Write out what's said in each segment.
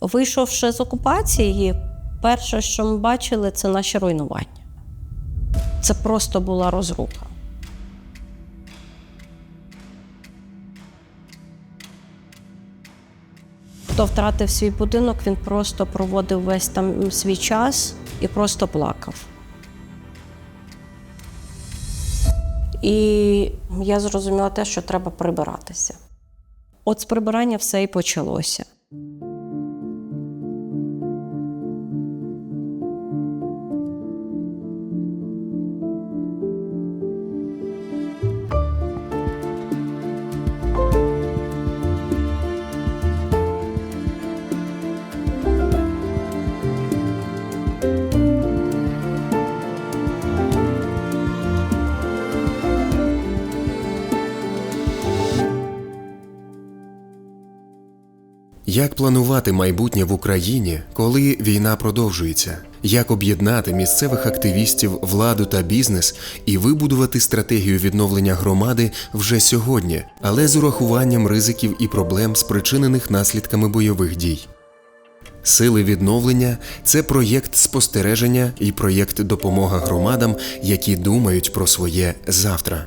Вийшовши з окупації, перше, що ми бачили, це наші руйнування. Це просто була розруха. Хто втратив свій будинок, він просто проводив весь там свій час і просто плакав. І я зрозуміла те, що треба прибиратися. От з прибирання все і почалося. Як планувати майбутнє в Україні, коли війна продовжується? Як об'єднати місцевих активістів, владу та бізнес і вибудувати стратегію відновлення громади вже сьогодні, але з урахуванням ризиків і проблем, спричинених наслідками бойових дій? Сили відновлення це проєкт спостереження і проєкт допомога громадам, які думають про своє завтра.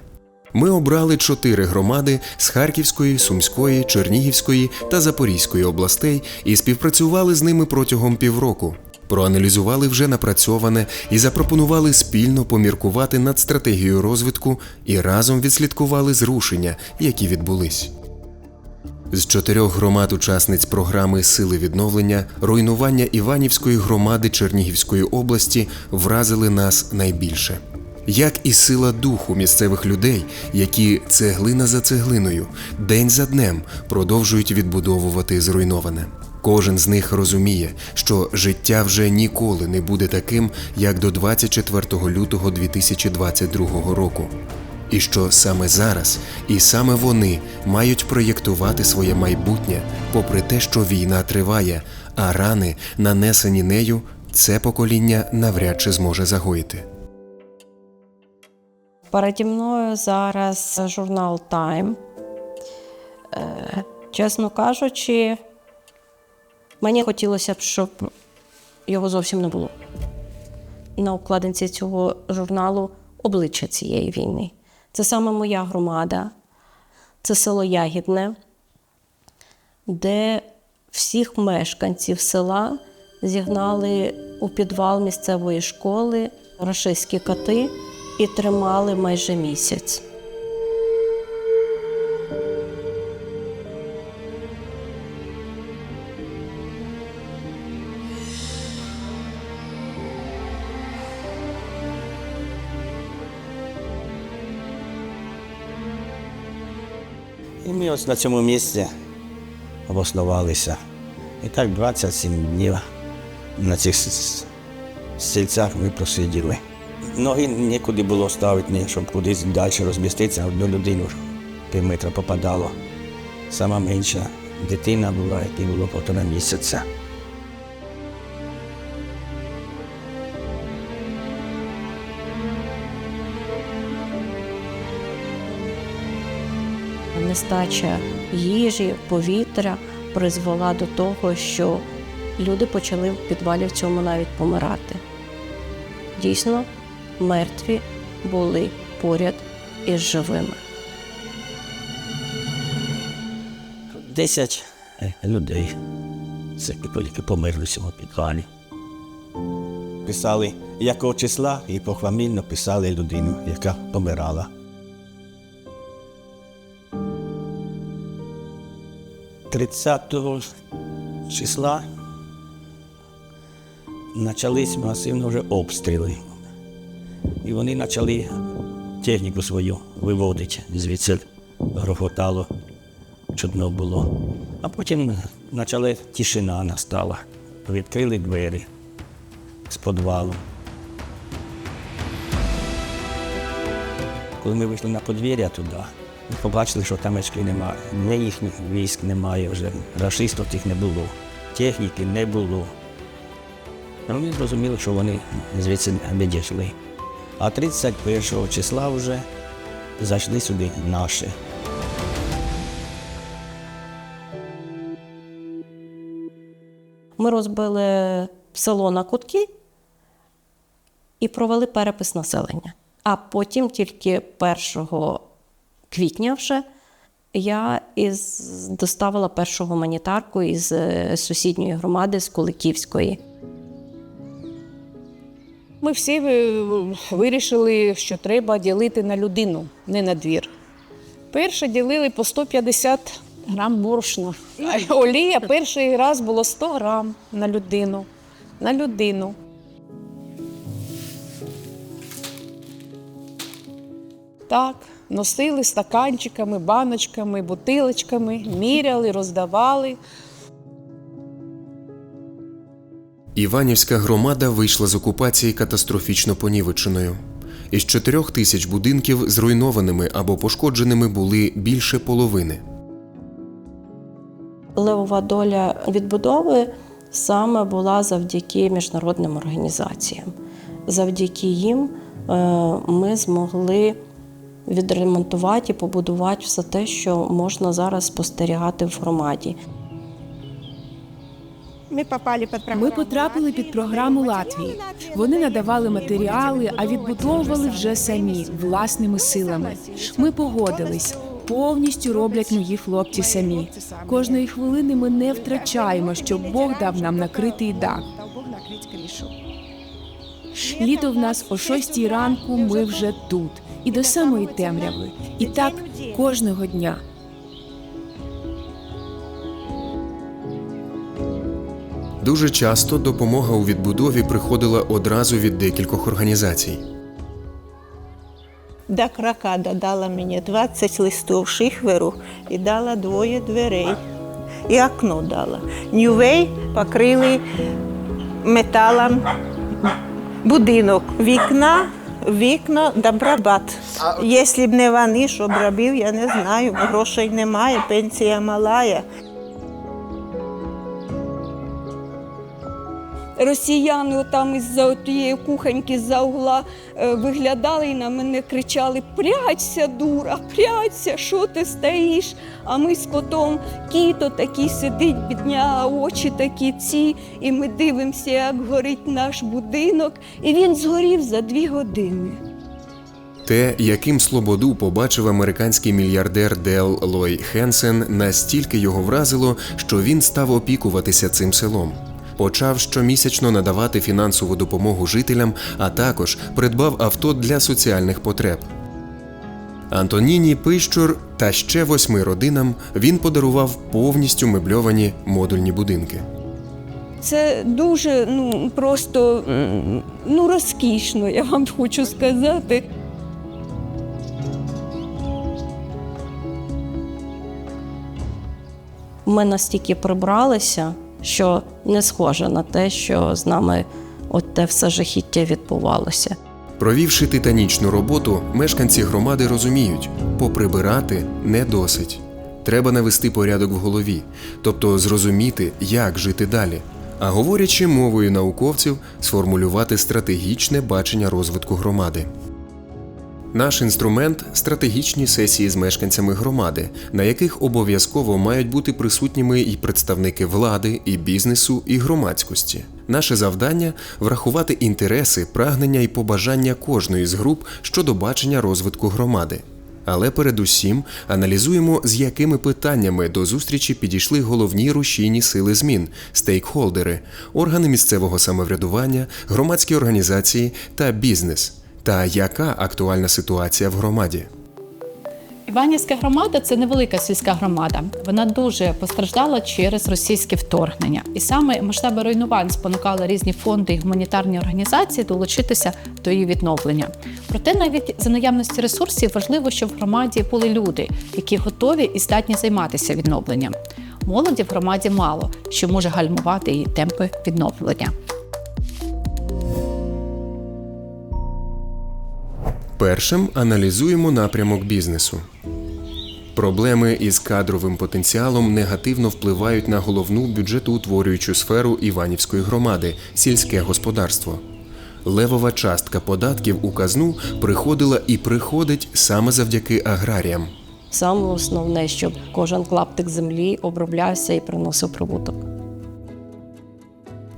Ми обрали чотири громади з Харківської, Сумської, Чернігівської та Запорізької областей і співпрацювали з ними протягом півроку. Проаналізували вже напрацьоване і запропонували спільно поміркувати над стратегією розвитку і разом відслідкували зрушення, які відбулись. З чотирьох громад учасниць програми Сили відновлення руйнування Іванівської громади Чернігівської області вразили нас найбільше. Як і сила духу місцевих людей, які цеглина за цеглиною, день за днем продовжують відбудовувати зруйноване. Кожен з них розуміє, що життя вже ніколи не буде таким, як до 24 лютого 2022 року. І що саме зараз і саме вони мають проєктувати своє майбутнє, попри те, що війна триває, а рани, нанесені нею, це покоління навряд чи зможе загоїти. Переді мною зараз журнал Time. Е, чесно кажучи, мені хотілося б, щоб його зовсім не було. На обкладинці цього журналу обличчя цієї війни. Це саме моя громада, це село Ягідне, де всіх мешканців села зігнали у підвал місцевої школи рашистські коти і тримали майже місяць. І ми ось на цьому місці обоснувалися. І так 27 днів на цих стільцях ми просиділи. Ноги нікуди було ставити, ні, щоб кудись далі розміститися, одну людину пів метра попадало. Сама менша дитина була, якій було півтора місяця. Нестача їжі, повітря призвела до того, що люди почали в підвалі в цьому навіть помирати. Дійсно, мертві були поряд із живими. Десять е, людей. Це які померли в цьому підвалі. Писали, якого числа, і похвамільно писали людину, яка помирала. Тридцятого числа почались масивно вже обстріли. І вони почали техніку свою виводити звідси грохотало чудно було. А потім почала тишина настала. Відкрили двері з підвалу. Коли ми вийшли на подвір'я туди, ми побачили, що там очки немає. Ні їхніх військ немає вже, рашистів тих не було, техніки не було. Ми зрозуміли, що вони звідси відійшли. А 31 числа вже зайшли сюди наші. Ми розбили село на кутки і провели перепис населення. А потім тільки 1 квітня вже я із, доставила першу гуманітарку із е, сусідньої громади, з Куликівської. Ми всі е, вирішили, що треба ділити на людину, не на двір. Перше ділили по 150 грам борошна. Олія перший раз було 100 грам на людину. На людину. Так, носили стаканчиками, баночками, бутилочками, міряли, роздавали. Іванівська громада вийшла з окупації катастрофічно понівеченою. Із чотирьох тисяч будинків зруйнованими або пошкодженими були більше половини. Левова доля відбудови саме була завдяки міжнародним організаціям. Завдяки їм е, ми змогли відремонтувати і побудувати все те, що можна зараз спостерігати в громаді. Ми потрапили під програму Латвії. Вони надавали матеріали, а відбудовували вже самі власними силами. Ми погодились. Повністю роблять мої хлопці самі. Кожної хвилини ми не втрачаємо, щоб Бог дав нам накритий дах. Літо в нас о шостій ранку. Ми вже тут, і до самої темряви. І так кожного дня. Дуже часто допомога у відбудові приходила одразу від декількох організацій. Да кракада дала мені 20 листів шихверу і дала двоє дверей. І окно дала. Нювей покрили металом будинок. Вікна, вікна добробат. Якщо б не вони, що б робив, я не знаю. Грошей немає, пенсія малая. Росіяни там із-за тієї кухоньки з-за угла е, виглядали і на мене кричали: Прячься, дура, прячься, що ти стоїш? А ми з котом кіто такий сидить, бідня, очі такі ці, і ми дивимося, як горить наш будинок, і він згорів за дві години. Те, яким Слободу побачив американський мільярдер Дел Лой Хенсен, настільки його вразило, що він став опікуватися цим селом. Почав щомісячно надавати фінансову допомогу жителям, а також придбав авто для соціальних потреб. Антоніні Пищур та ще восьми родинам він подарував повністю мебльовані модульні будинки. Це дуже ну просто ну розкішно, я вам хочу сказати. Ми настільки прибралися, що не схоже на те, що з нами от те все жахіття відбувалося. Провівши титанічну роботу, мешканці громади розуміють, поприбирати не досить. Треба навести порядок в голові, тобто зрозуміти, як жити далі. А говорячи мовою науковців, сформулювати стратегічне бачення розвитку громади. Наш інструмент стратегічні сесії з мешканцями громади, на яких обов'язково мають бути присутніми і представники влади, і бізнесу, і громадськості. Наше завдання врахувати інтереси, прагнення і побажання кожної з груп щодо бачення розвитку громади. Але передусім аналізуємо, з якими питаннями до зустрічі підійшли головні рушійні сили змін, стейкхолдери, органи місцевого самоврядування, громадські організації та бізнес. Та яка актуальна ситуація в громаді? Іванівська громада це невелика сільська громада. Вона дуже постраждала через російське вторгнення, і саме масштаби руйнувань спонукали різні фонди і гуманітарні організації долучитися до її відновлення. Проте, навіть за наявності ресурсів важливо, щоб в громаді були люди, які готові і здатні займатися відновленням. Молоді в громаді мало, що може гальмувати її темпи відновлення. Першим аналізуємо напрямок бізнесу. Проблеми із кадровим потенціалом негативно впливають на головну бюджетоутворюючу сферу Іванівської громади сільське господарство. Левова частка податків у казну приходила і приходить саме завдяки аграріям. Саме основне, щоб кожен клаптик землі оброблявся і приносив прибуток.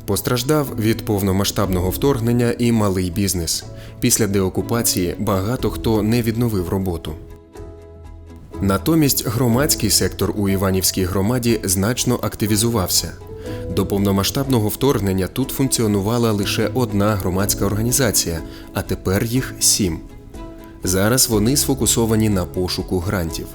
Постраждав від повномасштабного вторгнення і малий бізнес. Після деокупації багато хто не відновив роботу. Натомість громадський сектор у Іванівській громаді значно активізувався. До повномасштабного вторгнення тут функціонувала лише одна громадська організація, а тепер їх сім. Зараз вони сфокусовані на пошуку грантів.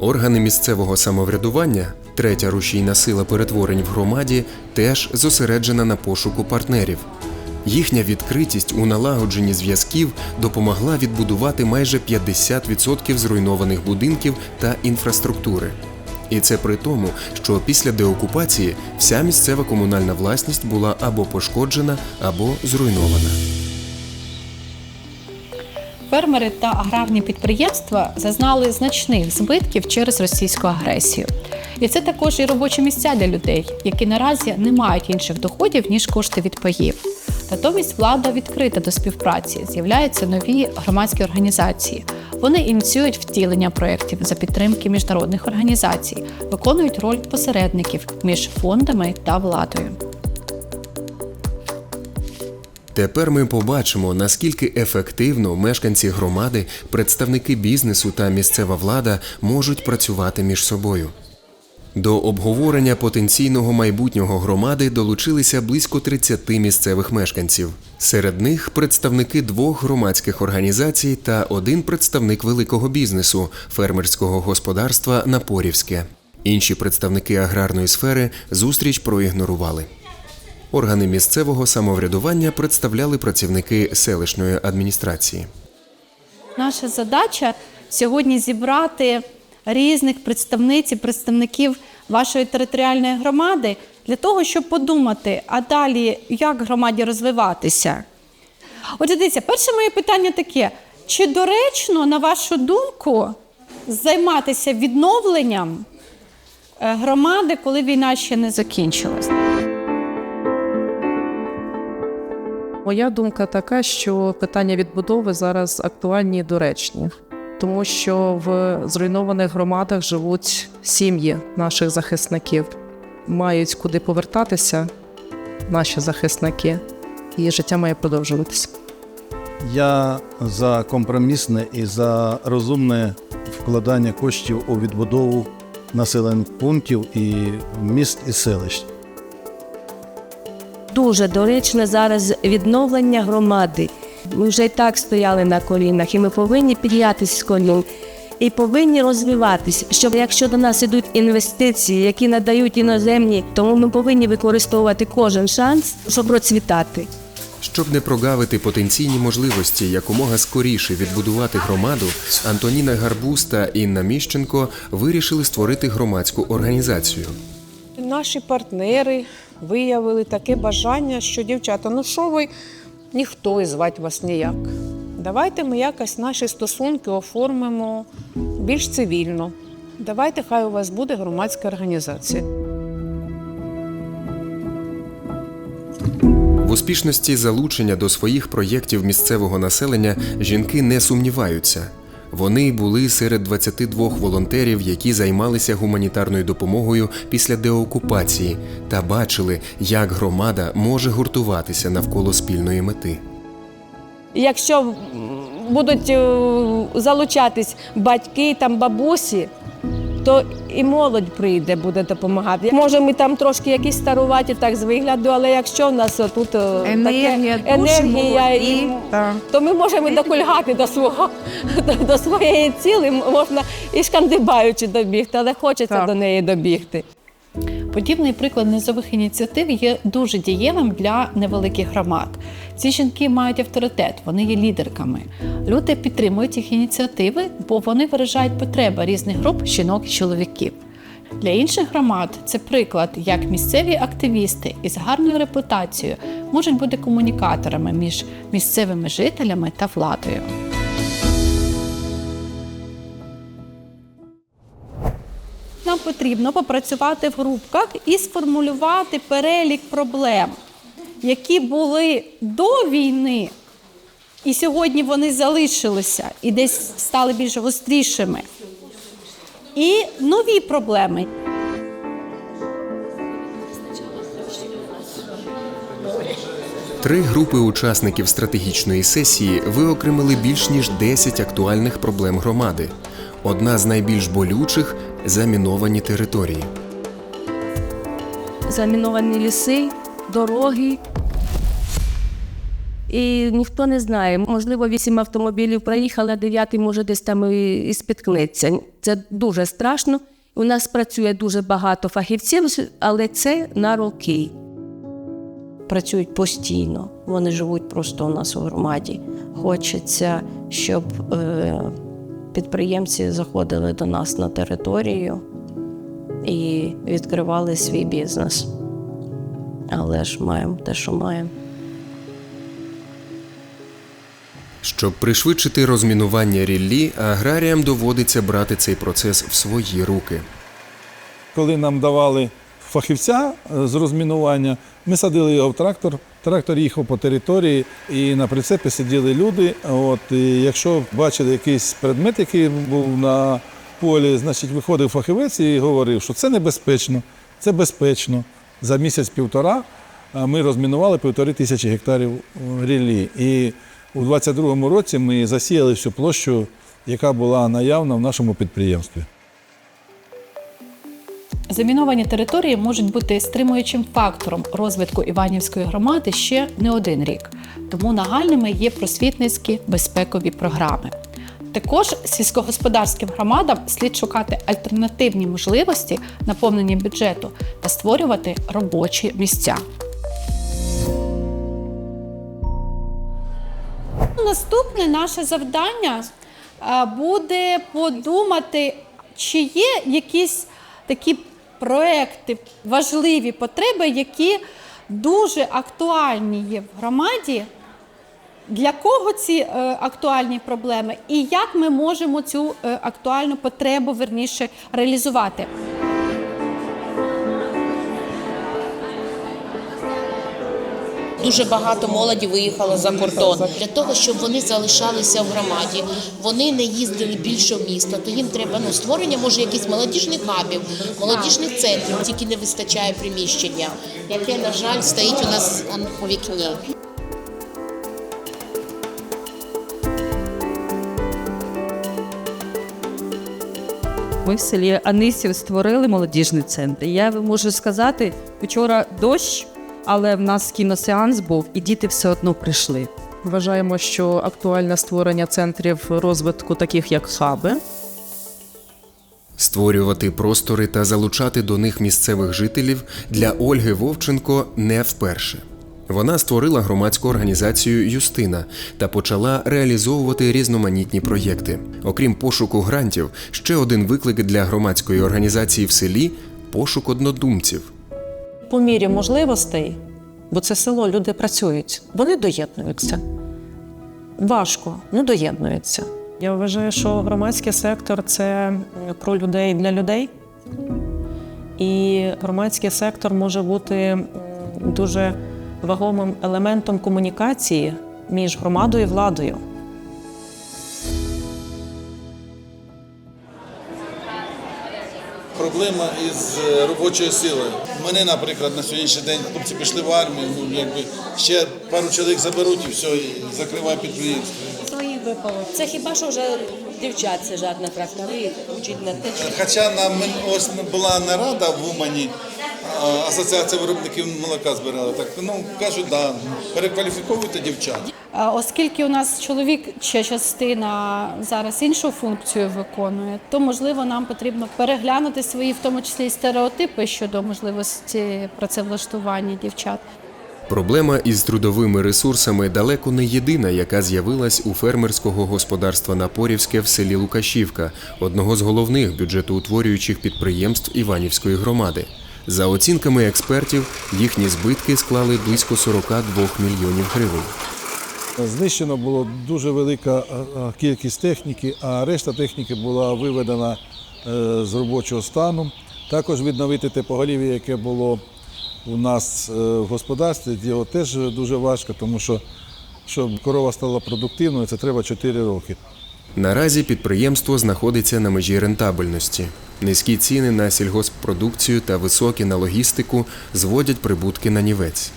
Органи місцевого самоврядування, третя рушійна сила перетворень в громаді, теж зосереджена на пошуку партнерів. Їхня відкритість у налагодженні зв'язків допомогла відбудувати майже 50% зруйнованих будинків та інфраструктури. І це при тому, що після деокупації вся місцева комунальна власність була або пошкоджена, або зруйнована. Фермери та аграрні підприємства зазнали значних збитків через російську агресію. І це також і робочі місця для людей, які наразі не мають інших доходів ніж кошти від паїв. Натомість влада відкрита до співпраці, з'являються нові громадські організації. Вони ініціюють втілення проєктів за підтримки міжнародних організацій, виконують роль посередників між фондами та владою. Тепер ми побачимо, наскільки ефективно мешканці громади, представники бізнесу та місцева влада можуть працювати між собою. До обговорення потенційного майбутнього громади долучилися близько 30 місцевих мешканців. Серед них представники двох громадських організацій та один представник великого бізнесу фермерського господарства Напорівське. Інші представники аграрної сфери зустріч проігнорували. Органи місцевого самоврядування представляли працівники селищної адміністрації. Наша задача сьогодні зібрати різних представниць і представників вашої територіальної громади для того, щоб подумати, а далі як громаді розвиватися. Отже, дивіться, перше моє питання таке: чи доречно, на вашу думку, займатися відновленням е, громади, коли війна ще не закінчилась? Моя думка така, що питання відбудови зараз актуальні і доречні, тому що в зруйнованих громадах живуть сім'ї наших захисників, мають куди повертатися наші захисники, і життя має продовжуватися. Я за компромісне і за розумне вкладання коштів у відбудову населених пунктів і міст і селищ. Дуже доречне зараз відновлення громади. Ми вже і так стояли на колінах, і ми повинні піднятися з колін. І повинні розвиватись, щоб якщо до нас ідуть інвестиції, які надають іноземні, тому ми повинні використовувати кожен шанс, щоб процвітати. Щоб не прогавити потенційні можливості якомога скоріше відбудувати громаду, Антоніна Гарбуз та Інна Міщенко вирішили створити громадську організацію. Наші партнери виявили таке бажання, що дівчата, ну що ви, ніхто і звати вас ніяк. Давайте ми якось наші стосунки оформимо більш цивільно. Давайте, хай у вас буде громадська організація. В успішності залучення до своїх проєктів місцевого населення жінки не сумніваються. Вони були серед 22 волонтерів, які займалися гуманітарною допомогою після деокупації, та бачили, як громада може гуртуватися навколо спільної мети. Якщо будуть е, залучатись батьки, там бабусі, то і молодь прийде, буде допомагати. Може, ми там трошки якісь старуваті так з вигляду, але якщо в нас тут Енергія, таке, енергія і, та. то ми можемо і докульгати до свого до, до своєї цілі, можна і шкандибаючи добігти, але хочеться Так. до неї добігти. Подібний приклад низових ініціатив є дуже дієвим для невеликих громад. Ці жінки мають авторитет, вони є лідерками. Люди підтримують їх ініціативи, бо вони виражають потреби різних груп жінок і чоловіків. Для інших громад це приклад, як місцеві активісти із гарною репутацією можуть бути комунікаторами між місцевими жителями та владою. Нам потрібно попрацювати в групках і сформулювати перелік проблем, які були до війни, і сьогодні вони залишилися і десь стали більш гострішими. І нові проблеми. Три групи учасників стратегічної сесії виокремили більш ніж 10 актуальних проблем громади. Одна з найбільш болючих заміновані території. заміновані ліси, дороги. І ніхто не знає. Можливо, вісім автомобілів проїхали, а дев'ятий може десь там і, спіткнеться. Це дуже страшно. У нас працює дуже багато фахівців, але це на роки. Працюють постійно, вони живуть просто у нас у громаді. Хочеться, щоб е, підприємці заходили до нас на територію і відкривали свій бізнес. Але ж маємо те, що маємо. Щоб пришвидшити розмінування ріллі, аграріям доводиться брати цей процес в свої руки. Коли нам давали фахівця е, з розмінування, ми садили його в трактор. Трактор їхав по території, і на прицепі сиділи люди. От, і якщо бачили якийсь предмет, який був на полі, значить виходив фахівець і говорив, що це небезпечно, це безпечно. За місяць-півтора ми розмінували півтори тисячі гектарів ріллі. І у 22-му році ми засіяли всю площу, яка була наявна в нашому підприємстві. Заміновані території можуть бути стримуючим фактором розвитку Іванівської громади ще не один рік. Тому нагальними є просвітницькі безпекові програми. Також сільськогосподарським громадам слід шукати альтернативні можливості наповнення бюджету та створювати робочі місця. Наступне наше завдання буде подумати, чи є якісь такі проекти, важливі потреби, які дуже актуальні є в громаді. Для кого ці е, актуальні проблеми, і як ми можемо цю е, актуальну потребу верніше реалізувати? Дуже багато молоді виїхало за кордон для того, щоб вони залишалися в громаді. Вони не їздили більше в місто. То їм треба ну створення може якихось молодіжних хабів, молодіжних центрів. Тільки не вистачає приміщення, яке на жаль стоїть у нас у вікні. Ми в селі Анисів створили молодіжний центр. Я можу сказати, вчора дощ, але в нас кіносеанс був, і діти все одно прийшли. Вважаємо, що актуальне створення центрів розвитку, таких як хаби, Створювати простори та залучати до них місцевих жителів для Ольги Вовченко не вперше. Вона створила громадську організацію Юстина та почала реалізовувати різноманітні проєкти. Окрім пошуку грантів, ще один виклик для громадської організації в селі пошук однодумців. По мірі можливостей, бо це село, люди працюють, вони доєднуються. Важко, ну доєднуються. Я вважаю, що громадський сектор це про людей для людей. І громадський сектор може бути дуже вагомим елементом комунікації між громадою і владою. Проблема із е, робочою силою. Мене, наприклад, на сьогоднішній день хлопці пішли в армію, ну якби ще пару чоловік заберуть і все, і закриває підприємство. Свої випало. Це хіба що вже дівчат сижать на тракторі, учить на те, Хоча нам ось була нарада в Умані, а, асоціація виробників молока збирала. Так ну кажуть, да, перекваліфіковуйте дівчат. А Оскільки у нас чоловік ще частина зараз іншу функцію виконує, то можливо нам потрібно переглянути свої, в тому числі і стереотипи щодо можливості працевлаштування дівчат. Проблема із трудовими ресурсами далеко не єдина, яка з'явилась у фермерського господарства Напорівське в селі Лукашівка, одного з головних бюджетоутворюючих підприємств Іванівської громади. За оцінками експертів, їхні збитки склали близько 42 мільйонів гривень. Знищено було дуже велика кількість техніки, а решта техніки була виведена е, з робочого стану. Також відновити те поголів'я, яке було у нас е, в господарстві, його теж дуже важко, тому що щоб корова стала продуктивною, це треба 4 роки. Наразі підприємство знаходиться на межі рентабельності. Низькі ціни на сільгосппродукцію та високі на логістику зводять прибутки на нівець.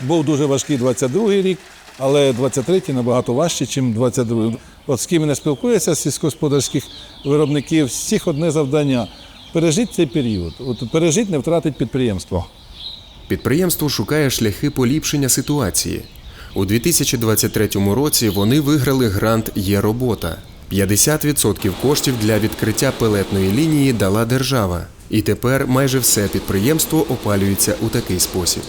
Був дуже важкий 22-й рік, але 23-й набагато важче, ніж 22-й. От з ким не спілкується з сільськогосподарських виробників, всіх одне завдання пережити цей період. От пережити, не втратити підприємство. Підприємство шукає шляхи поліпшення ситуації. У 2023 році вони виграли грант Є робота. 50% коштів для відкриття пелетної лінії дала держава. І тепер майже все підприємство опалюється у такий спосіб.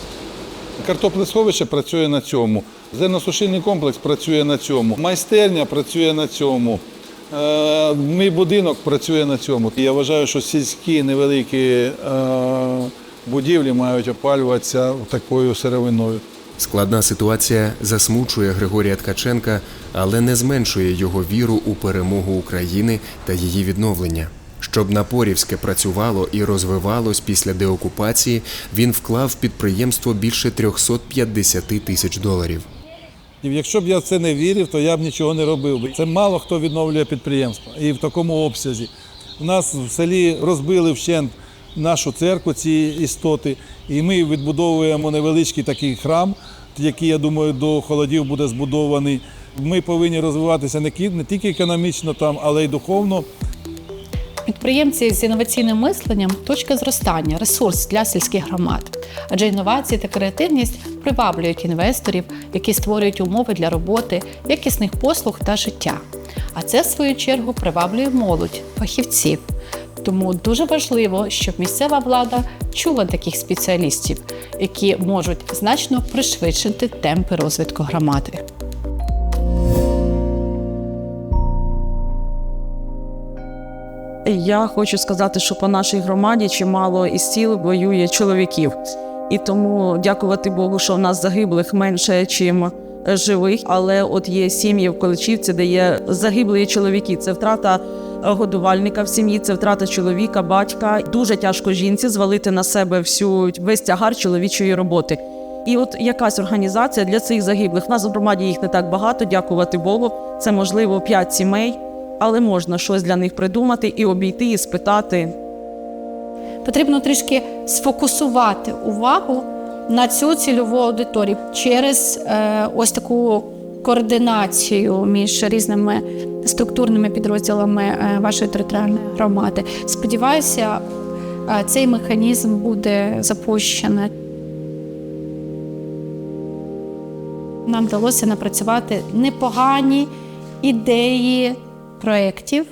Картоплесховище працює на цьому. Зерносушильний комплекс працює на цьому. Майстерня працює на цьому. Е, Мій будинок працює на цьому. Я вважаю, що сільські невеликі е, будівлі мають опалюватися такою сировиною. Складна ситуація засмучує Григорія Ткаченка, але не зменшує його віру у перемогу України та її відновлення. Щоб Напорівське працювало і розвивалось після деокупації, він вклав в підприємство більше 350 тисяч доларів. І Якщо б я в це не вірив, то я б нічого не робив. би. Це мало хто відновлює підприємство і в такому обсязі. У нас в селі розбили вщент нашу церкву, ці істоти, і ми відбудовуємо невеличкий такий храм, який, я думаю, до холодів буде збудований. Ми повинні розвиватися не тільки економічно, там, але й духовно. Підприємці з інноваційним мисленням точка зростання, ресурс для сільських громад. Адже інновації та креативність приваблюють інвесторів, які створюють умови для роботи, якісних послуг та життя. А це, в свою чергу, приваблює молодь, фахівців. Тому дуже важливо, щоб місцева влада чула таких спеціалістів, які можуть значно пришвидшити темпи розвитку громади. Я хочу сказати, що по нашій громаді чимало із сіл воює чоловіків. І тому дякувати Богу, що в нас загиблих менше, чим живих. Але от є сім'ї в Количівці, де є загиблі чоловіки. Це втрата годувальника в сім'ї, це втрата чоловіка, батька. Дуже тяжко жінці звалити на себе всю весь тягар чоловічої роботи. І от якась організація для цих загиблих. У нас в громаді їх не так багато, дякувати Богу. Це можливо п'ять сімей, але можна щось для них придумати і обійти, і спитати. Потрібно трішки сфокусувати увагу на цю цільову аудиторію через е, ось таку координацію між різними структурними підрозділами е, вашої територіальної громади. Сподіваюся, е, цей механізм буде запущений. Нам вдалося напрацювати непогані ідеї проєктів,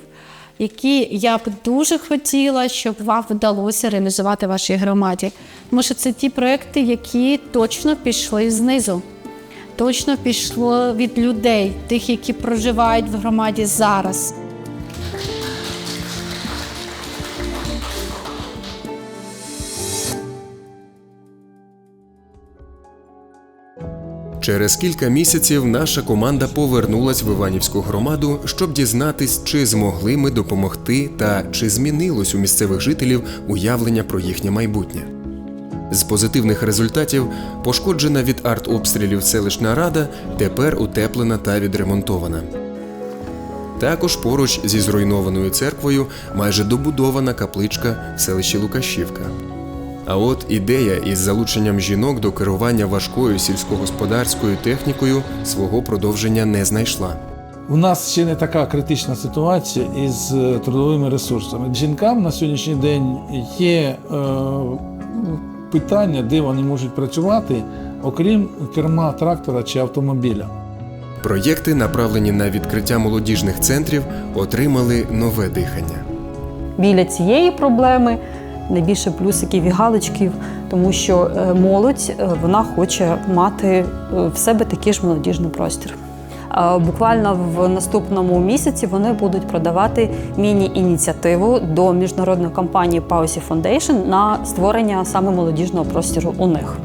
які я б дуже хотіла, щоб вам вдалося реалізувати в вашій громаді. Тому що це ті проекти, які точно пішли знизу, точно пішло від людей, тих, які проживають в громаді зараз. Через кілька місяців наша команда повернулась в Іванівську громаду, щоб дізнатись, чи змогли ми допомогти та чи змінилось у місцевих жителів уявлення про їхнє майбутнє. З позитивних результатів пошкоджена від артобстрілів селищна рада тепер утеплена та відремонтована. Також поруч зі зруйнованою церквою майже добудована капличка в селищі Лукашівка. А от ідея із залученням жінок до керування важкою сільськогосподарською технікою свого продовження не знайшла. У нас ще не така критична ситуація із е, трудовими ресурсами. Жінкам на сьогоднішній день є е, питання, де вони можуть працювати, окрім керма трактора чи автомобіля. Проєкти, направлені на відкриття молодіжних центрів, отримали нове дихання. біля цієї проблеми найбільше плюсиків і галочків, тому що е, молодь е, вона хоче мати е, в себе такий ж молодіжний простір. Буквально в наступному місяці вони будуть продавати міні-ініціативу до міжнародної компанії Pausy Foundation на створення саме молодіжного простору у них.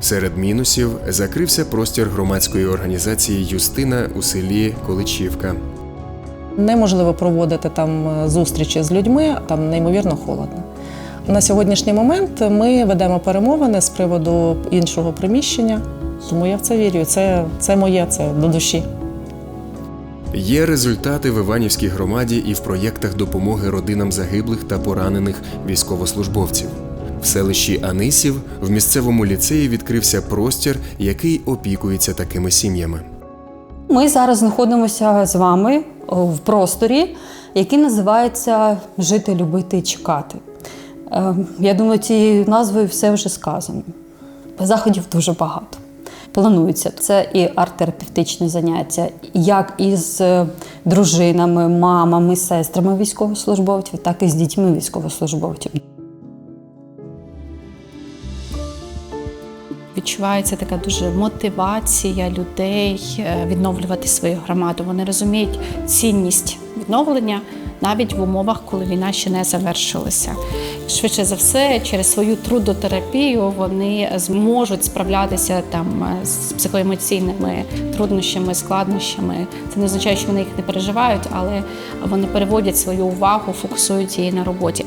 Серед мінусів закрився простір громадської організації Юстина у селі Количівка. Неможливо проводити там е, зустрічі з людьми, там неймовірно холодно. На сьогоднішній момент ми ведемо перемовини з приводу іншого приміщення, тому я в це вірю. Це, це моє, це до душі. Є результати в Іванівській громаді і в проєктах допомоги родинам загиблих та поранених військовослужбовців. В селищі Анисів в місцевому ліцеї відкрився простір, який опікується такими сім'ями. Ми зараз знаходимося з вами в просторі, який називається Жити, любити і чекати. Е, Я думаю, цією назвою все вже сказано. Заходів дуже багато. Планується це і арт-терапевтичні заняття, як із е, дружинами, мамами, сестрами військовослужбовців, так і з дітьми військовослужбовців. Відчувається така дуже мотивація людей е, відновлювати свою громаду. Вони розуміють цінність відновлення навіть в умовах, коли війна ще не завершилася. Швидше за все, через свою трудотерапію вони зможуть справлятися там е, з психоемоційними труднощами, складнощами. Це не означає, що вони їх не переживають, але вони переводять свою увагу, фокусують її на роботі.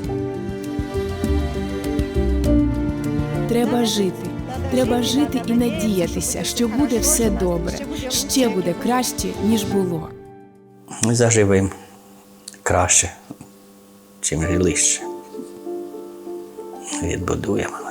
Треба жити. Треба жити і надіятися, що буде все добре, ще буде краще, ніж було. Ми заживемо краще, чим жилище. Відбудуємо.